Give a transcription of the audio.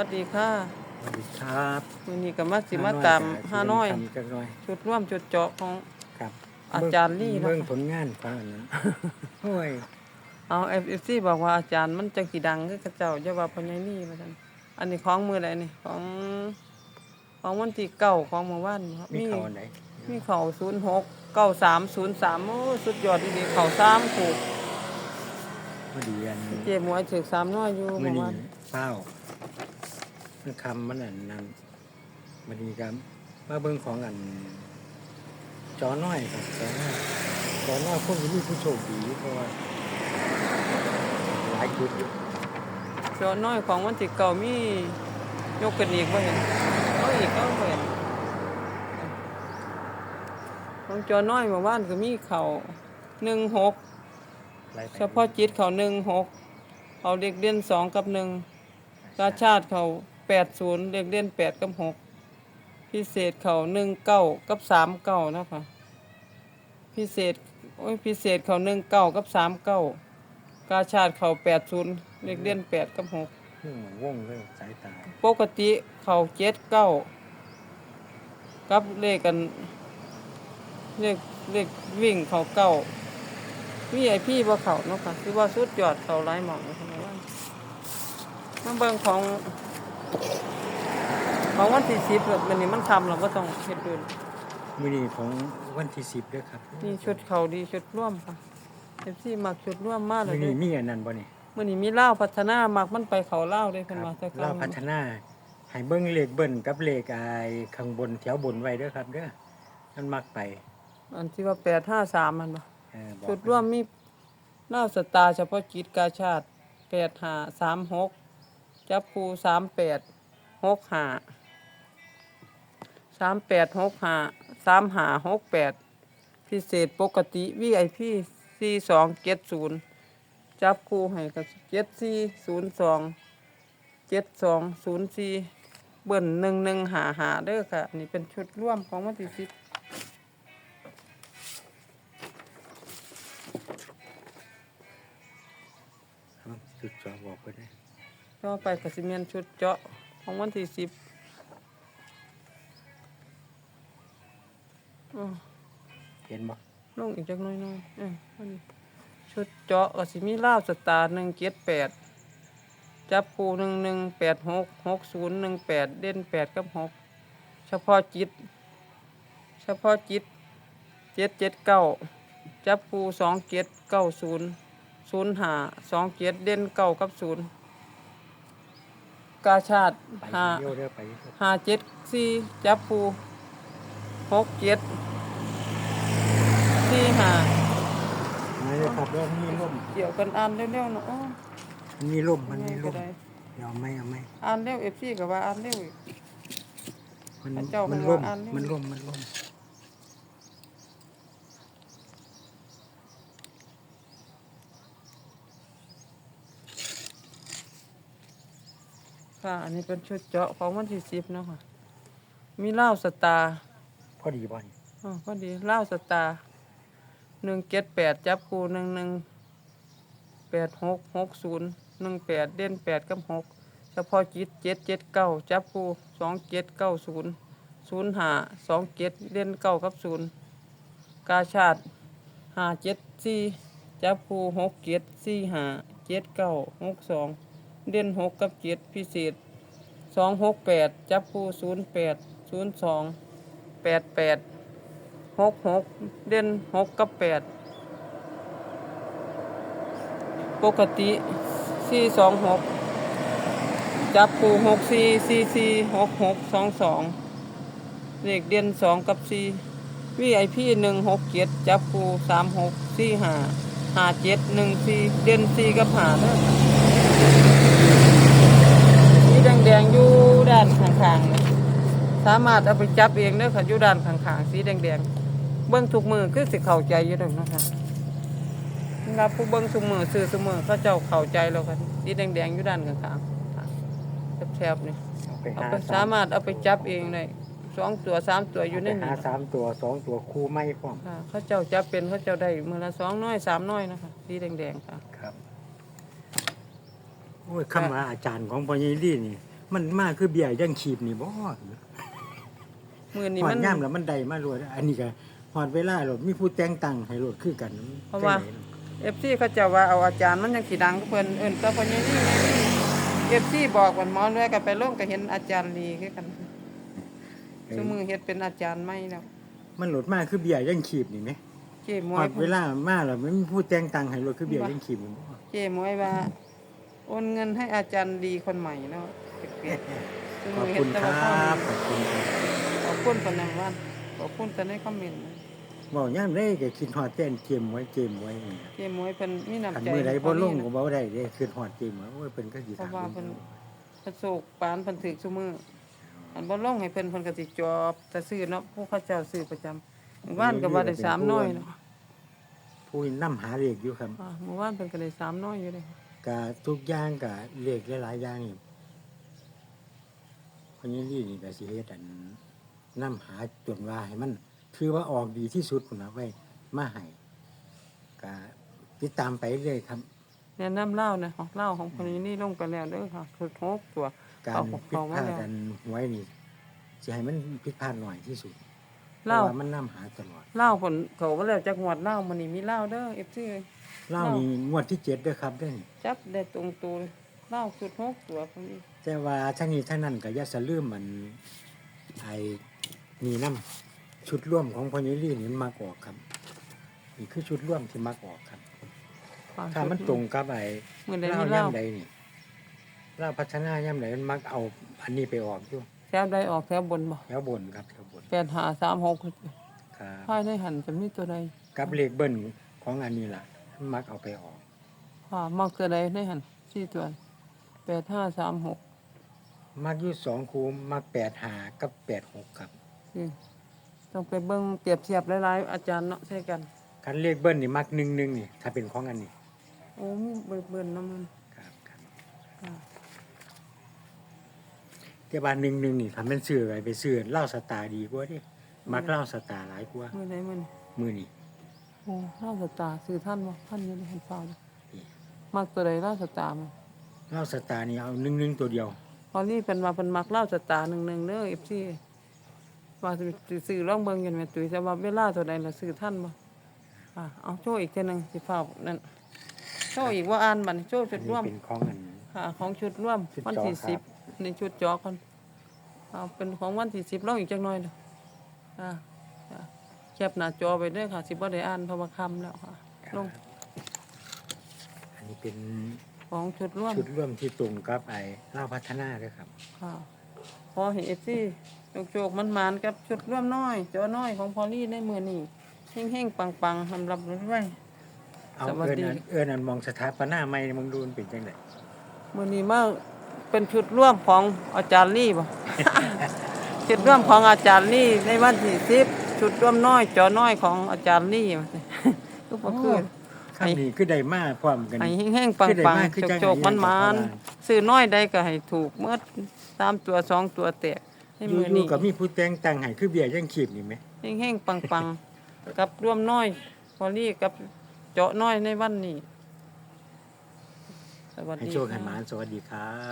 สวัสดีค่ะสวัสดีครับมื้อนี้ก็มาสิมาตามฮาน้อยทำจักหน่อยชุดร่วมจุดเจาะของ ครับอาจารย์ลี่เนาะ เบิ่งผลงานของอันนั้นโอ้ยเอา FFC บอกว่าอาจารย์มันจังสิดังคือกระเจ้าอย่าว่าพ่อใหญ่นี่ว่าซั่นอันนี้ของมื้อใดนี่ของ ของวันที่เก้าของเมื่อวานนี่ครับมีเขาอันไหนมีเข้า06 9303โอ้สุดยอดดีๆเข้า3คู่พอดีอันเจ๊หมวยถึก3น้อยอยู่มื้เมื่ออนี้วานเป้า คำมันอันนั้นมันดีครับมาเบิ่งของอัน จอน้อยครับจอน้อยจอน้อยพวกนี้มีผู้โชคดีเพราะว่าหลายจุดอยู่จาะน้อยของวันที่เก้ามียกกันอีกบ่เห็นเอาอีกเอาบ่เห็นของจอน้อยเมื่อวานก็มีเขาหนึ่งหกเฉพาะจิตเขาหนึ่งหกเขาเด็กเด่นสองกับหนึ่งกาชาติเขา แปดศูนย์เด็กเด่นแปดกับหกพิเศษเขาหนึ่งเก้ากับสามเก้านะคะพิเศษโอ้ยพิเศษเขาหนึ่งเก้ากับสามเก้ากาชาติเขาแปดศูนย์เด็กเด่นแปดกับหกอืมวงเลยสายตาปกติเขาเจ็ดเก้ากับเลขกันเลขเลขวิ่งเขาเก้าวีไอพี่บ่เขาเนาะค่ะคือว่าสุดยอดเขาหลายหมองเลยค่ะว่ามาเบิ่งของ ของวันที่สิบแบบมันนี่มันทำเราก็ต้องเฮ็ดดูมื้อนี้ของวันที่10เด้อครับนี่ชุดเขาดีชุดร่วมค่ะเอฟซีมักชุดร่วมมากเลมื้ยอเด้นี้มีอันนั้นบ่นี่มื้อนี้มีเล่าวพัฒนามักมันไปเขาเล่าวเลยคเพิ่นรับว่าแต่ก่อเรานพัฒนาให้เบิ้งเลขเบิ้นกับเลขไอ้ข้างบนแถวบนไว้เด้อครับเด้อมันมักไปอันที่ว่า853มันบ่เออบอกจุดร่วมมีเล่าสตาร์เฉพาะกิจกาชาติแปดหาสามหก จับคูสามแปดหกหาสามแปดหกหาสามหาหกแปดพิเศษปกติวีไอพีสี่สองเจ็ดศูนย์จับคูให้กับเจ็ดสี่ศูนย์สองเจ็ดสองศูนย์สี่เบิ่นหนึ่งหนึ่งหาหาเด้อค่ะ นี่เป็นชุดร่วมของวันที่สิบเอาจุดจอบอกไปได้ ต่อไปก็สิเมียนชุดเจาะของวันที่สิบอ้อเห็นบ่ลงอีกจักหน้อยหน้อยเอ้ยอันนี้ชุดเจาะก็สิมีลาวสตาร์หนึ่งเจ็ดแปดจับปูหนึ่งหนึ่งแปดหกหกศูนย์หนึ่งแปดเด่นแปดกับหกเฉพาะจิต เฉพาะจิตเจ็ดเจ็ดเก้าจับปูสองเจ็ดเก้าศูนย์ศูนย์หาสองเจ็ดเด่นเก้ากับศูนย์กาชาติไปหาเที่ยวเด้อไปเที่ยวห้าเจ็ดสี่จับปูหกเจ็ดสี่ห้ามาเลยครับเด้อมันมีลมเกี่ยวกันอ่านเร็วๆเนาะอ้อมันมีลมมันมีลก็มได้เดี๋ยวเอาไหม่เอาไหม่อ่านเร็วเอฟซีกับว่าอ่านเร็วอีกมันพระเจ้ามันให้ลว่ามอ่านเร็วมันลมมันลม ค่ะ อันนี้เป็นชุดเจาะของวันที่สิบเนาะค่ะ มีเหล้าสตาร์พอดีบ่นี่อ๋อพอดีเหล้าสตาร์หนึ่งเจ็ดแปดจับกูหนึ่งหนึ่งแปดหกหกศูนย์หนึ่งแปดเด่นแปดกับหกเฉพาะจิตเจ็ดเจ็ดเก้าจับกูสองเจ็ดเก้าศูนย์ศูนย์หาสองเจ็ดเด่นเก้ากับศูนย์กาชาติหาเจ็ดสี่จับกูหกเจ็ดสี่หาเจ็ดเก้าหกสอง เด่นหกกับเจ็ดพิเศษสองหกแปดจับกูศูนย์แปดศูนย์สองแปดแปดหกหกเด่นหกกับแปดปกติสี่สองหกจับปูหกสี่สี่สี่หกหกสองสองเลขเด่นสองกับสี่วีไอพีหนึ่งหกเจ็ดจับปูสามหกสี่ห้าห้าเจ็ดหนึ่งสี่เด่นสี่กับหาเด้อสี แดงๆอยู่ด้านข้างๆเนี่ยสามารถเอาไปจับเองเด้อค่ะอยู่ด้านข้างๆสีแดงๆเบิ้งทุกมือคือสิเข้าใจอยู่เด้อนะคะรับผู้เบิ้งทุกมือซื้อทุกมือเขาเจ้าเข้าใจแล้วค่ะสีแดงๆอยู่ด้านข้างๆค่ะแถบๆนี่เอาไปเอาหาไปสามารถเอาไปจับเองได้สองตัวสามตัวอยู่ในไปนี้หาสามตัวสองตัวคู่ไม่พร้อมค่ะเขาเจ้าจับเป็นเขาเจ้าได้มือละสองน้อยสามน้อยนะคะสีแดงๆค่ะครับ โอ้ยคำว่าอาจารย์ของพ่อใหญ่ลี่นี่ มันมากคือเบี้ยยังขีบนี่บ่มือนี้หอมัดนย่ามแล้วมันได้มาโลดอันนี้ก็หอดเวลาโลดมีผู้แต่งตังให้โลดคือกันเพราะว่าเอฟซีเขาเจะว่าเอาอาจารย์มันยังสีดังก็เพิ่นเอิ้นก็เพิ่นอยังนี่เอฟซีบอกวันหมอเลยก็ไปลงก็เห็นอาจารย์ลีคือกันซุมือเฮ็ดเป็นอาจารย์ใหม่แล้วมันโหลดมากคือเบี้ยยังขีบนี่ไหมเจ้หมหวอยดเวลามาแล้วมันมีผู้แต่งตังให้โลดคือเบี้ยยังขีบนี่บ่เจ้หมวยว่าโอน เงินให้อาจารย์ดีคนใหม่เนาะเปลี่ยนๆซุขอบมือเฮ็คุดณแต่คว่ารัพ่อบขอบคุณครับขอบคุณเพิ่นนำว่าขอบคุณแต่ในคอมเมนต์นะบอกย่ามได้ก็คิดฮอดเต้นเกมไว้เกมไว้นี่เจ้หมวยเพิ่นมีน้ำคันใจมื้อใดบ่ลงให้ก็เขาบ่ได้เด้คิดฮอดเกมไว้โอ้ยเพิ่นก็สิเพราะถามว่าเพิ่นประสบปานเพิ่นถึกซุมืออันบ่ลงให้เพิ่นเพิ่นก็สิจอบแต่ซื้อเนาะผู้เขาเจ้าซื้อประจำหมู่บ้านก็ว่าได้สามน้อยเนาะผู้นำหาเลขอยู่ครับอ่าหมู่บ้านเพิ่นก็ได้สามน้อยอยู่เลย ก็ทุกอย่างก็เลขหลายๆอย่างนี่คนนี้นี่นี่ก็สิเฮ็ดอันนำหาจนว่าให้มัน คือว่าออกดีที่สุดพุ่นน่ะไว้มาให้ก็ติดตามไปเรื่อยครับ แนะนำเล่านะของเล่าของคนนี้นี่ลงไปแล้วเด้อค่ะคือหกตัว การเอาผิดเอาพมาลาดแล้ว กันหวยนี่สิให้มันผิดพลาดหน่อยที่สุด เพเล่าราะว่ามันนำหาตลอดเล่าผลเขามาแล้วจากงวดเล่ามันนี่มีเล่าเด้อเอฟซีเล่านี่งวดที่เจ็ดเด้อครับเด้อนี่จับได้ตรงตัวเลยเล่าสุดหกตัวคนนี้แต่ว่าทั้งนี้ทั้งนั้นก็อย่าสะลืมมันไอ้นี่นํชุดร่วมของพอนิลี่นี่มันมักออกครับนี่คือชุดร่วมที่มักออกครับถ้ามันตรงกับไอ้มือใดเล่ามีเล่า ย่ำใดนี่เล่าพัฒนาย่ำใดมันมักเอาอันนี้ไปออกอยู่ แถวใดออกแถวบนบ่แถวบนครับแถวบนแปดหาสามหกครับภายในหันจะมีตัวใดกับเลขเบิ้ลของอันนี้ล่ะ มันมักเอาไปออกค่ะมักตัวใดในหันสี่ตัวแปดห้าสามหกมักอยู่สองคูมักแปดหากับแปดหกครับอืมต้องไปเบิ่งเปรียบเทียบหลายๆอาจารย์เนาะใช่กัน คันเลขเบิ้ลนี่มักหนึ่งหนึ่งนี่ถ้าเป็นของอันนี้โอ้มีเบิ่งเบิ่งน้ำมันครับครับค่ะ แต่ว่าหนึ่งหนึ่งนี่ถ้ามันซื้อไปไปซื้อเหล้าสตาร์ดีกว่าดิมักเหล้าสตาร์หลายกว่า มือใดมือนี้มือนี่โอ้ล่าสตาร์ซื้อท่านบ่ท่านอยังได้เห็นเปล่าเลยนี่มักตัวใดล่าสตาร์มั้ยเหล้าสตาร์นี่เอาหนึ่งหนึ่งตัวเดียวพอนี่เป็นว่าเป็นมักล่าสตาร์หนึ่งหนึ่งเด้อ FC ว่าสิซื้อลองเบิ่งกันแม่ตุ้ยแต่ว่าเวลาตัวใดล่ะซื้อท่านบ่อะเอาโชว์อีกเทื่อหนึงสิฟ้านั่นโชว์อีกว่าอ่านบัดนี้โชว์อัชุนดนี้ร่วม เป็นของอัน ค่ะของชุดร่วมชุดวันจอที่ครับสิบ ในชุดจอกันเอาเป็นของวันที่สิบลองอีกจักหน่อยเด้ออ่าจ้ะแคปหน้าจอไปเด้อค่ะ สิบ่ได้อ่านเพราะว่าค่ำแล้วค่ะลงอันนี้เป็นของชุดร่วมชุดร่วมที่ตรงกับไอ้เหล้าพัฒนาด้วยครับ ค่ะพอเห็นเอฟซีโจกๆมันมานๆกับชุดร่วมน้อย จอน้อยของพอลลี่ในมือนี่เฮ่งๆปังๆลำรับด้วย เอาสวัสเอินดีอันเอินอันมองสถาปนาใหม่มึงดูมันเป็นจังได มือนี้มา เป็นชุดร่วมของอาจารย์ลี่บ่ ชุดร่วมของอาจารย์ลี่ในวันที่สิบชุดร่วมน้อยจอน้อยของอาจารย์ลี่ว่าซั่นก็บ่คือคำนี้คือได้มาพร้อมกัน ให้แห้งๆปัคือได้งมาคือจังๆโจกๆให้มันให้มานกับๆซื้อน้อยใดก็ให้ถูกเมื่อตามตัวสองตัวแตกในอยู่มืออยู่นี้กับมีผู้แต่งตังให้คือเบี้ยยังขีบนี่ไหมแห้งๆปังๆ กับร่วมน้อย พอลี่กับเจาะน้อยในวันนี้สวัสให้ดีโชคให้ค่ะหมานสวัสดีครับ